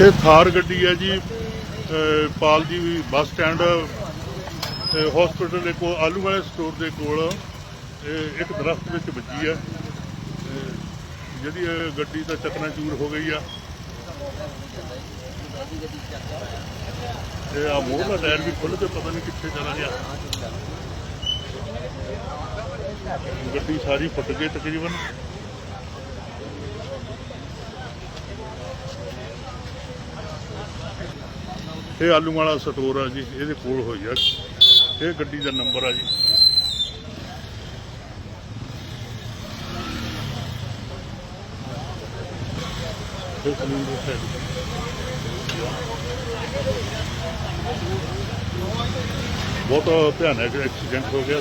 ਇਹ ਥਾਰ ਗੱਡੀ ਹੈ ਜੀ Pal ji bus stand hospital ਦੇ ਕੋਲ, ਆਲੂ ਵਾਲੇ ਸਟੋਰ ਦੇ ਕੋਲ ਇੱਕ ਦਰਖਤ ਵਿੱਚ ਵੱਜੀ ਹੈ। ਜਿਹੜੀ ਜਿਹਦੀ ਇਹ ਗੱਡੀ ਤਾਂ ਚਕਨਾਚੂਰ ਹੋ ਗਈ ਆ। ਇਹ ਆ ਮੋਹ ਦਾ ਟਾਇਰ ਵੀ ਖੁੱਲ ਕੇ ਪਤਾ ਨਹੀਂ ਕਿੱਥੇ ਚਲਾ ਗਿਆ। ਗੱਡੀ ਸਾਰੀ ਫੁੱਟ ਗਈ ਤਕਰੀਬਨ। ਇਹ ਆਲੂ ਵਾਲਾ ਸਟੋਰ ਆ ਜੀ, ਇਹਦੇ ਕੋਲ ਹੋਈ ਆ। ਇਹ ਗੱਡੀ ਦਾ ਨੰਬਰ ਆ ਜੀ। ਇਹ ਸਮੁੰਦਰ ਸਾਈਡ ਬਹੁਤ ਭਿਆਨਕ ਐਕਸੀਡੈਂਟ ਹੋ ਗਿਆ।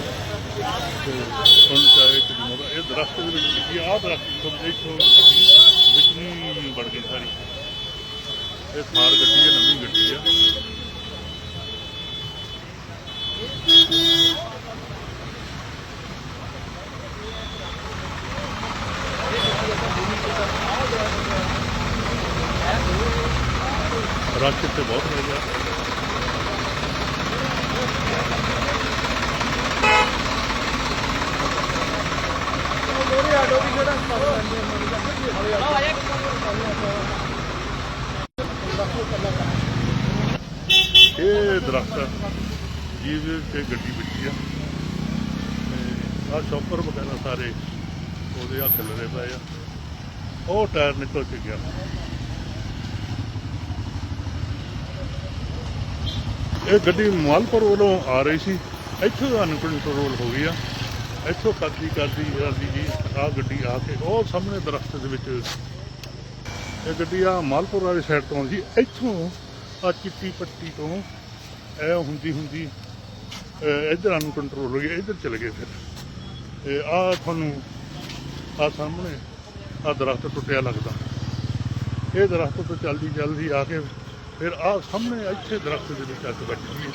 ਤੇ ਹੁਣ ਚਾਹੇ ਕਿ ਇਹ ਦਰਖਤ ਦੇ ਵਿੱਚ ਲੱਗੀ ਆ ਦਰਖਤ ਤੋਂ ਇੱਥੋਂ ਵਿੱਚ ਨਹੀਂ ਵੜ ਗਈ ਸਾਰੀ ਇਹ ਥਾਰ ਗੱਡੀ ਹੈ ਨਵੀਂ ਗੱਡੀ ਆ ਰਸ਼ ਤੇ ਬਹੁਤ ਹੋ ਗਿਆ। ਇਹ ਦਰਖਤ ਜਿਹਦੇ ਤੇ ਗੱਡੀ ਵੱਜੀ ਆ। ਆ ਸ਼ੌਪਰ ਵਗੈਰਾ ਸਾਰੇ ਉਹਦੇ ਹੱਥ ਲੜੇ ਪਏ ਆ। ਉਹ ਟਾਇਰ ਨਿਕਲ ਕੇ ਗਿਆ। ਇਹ ਗੱਡੀ ਮਾਲਪੁਰ ਵੱਲੋਂ ਆ ਰਹੀ ਸੀ। ਇੱਥੋਂ ਦਾ ਕੰਟਰੋਲ ਹੋ ਗਈ ਆ ਇੱਥੋਂ ਕਰਦੀ ਕਰਦੀ ਕਰਦੀ ਜੀ ਆ ਗੱਡੀ ਆ ਕੇ ਉਹ ਸਾਹਮਣੇ ਦਰਖਤ ਦੇ ਵਿੱਚ ਇਹ ਗੱਡੀ ਆ ਮਾਲਪੁਰ ਵਾਲੀ ਸਾਈਡ ਤੋਂ ਆਉਂਦੀ ਸੀ। ਇੱਥੋਂ ਆ ਚਿੱਟੀ ਪੱਟੀ ਤੋਂ ਇਹ ਹੁੰਦੀ ਹੁੰਦੀ, ਅਹ ਇੱਧਰ ਨੂੰ ਕੰਟਰੋਲ ਹੋ ਗਿਆ, ਇੱਧਰ ਚਲੇ ਗਏ ਫਿਰ। ਤੇ ਆ ਤੁਹਾਨੂੰ ਆ ਸਾਹਮਣੇ ਆ ਦਰਖਤ ਟੁੱਟਿਆ ਲੱਗਦਾ। ਇਹ ਦਰਖਤ ਤੋਂ ਚੱਲਦੀ ਚੱਲਦੀ ਆ ਕੇ ਫਿਰ ਆਹ ਸਾਹਮਣੇ ਇੱਥੇ ਦਰਖਤ ਦੇ ਵਿੱਚ ਅੱਗ ਕੇ ਬੈਠੀ ਹੈ,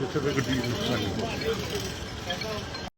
ਜਿੱਥੇ ਤੇ ਗੱਡੀ ਨੁਕਸਾਨੀ ਹੋਈ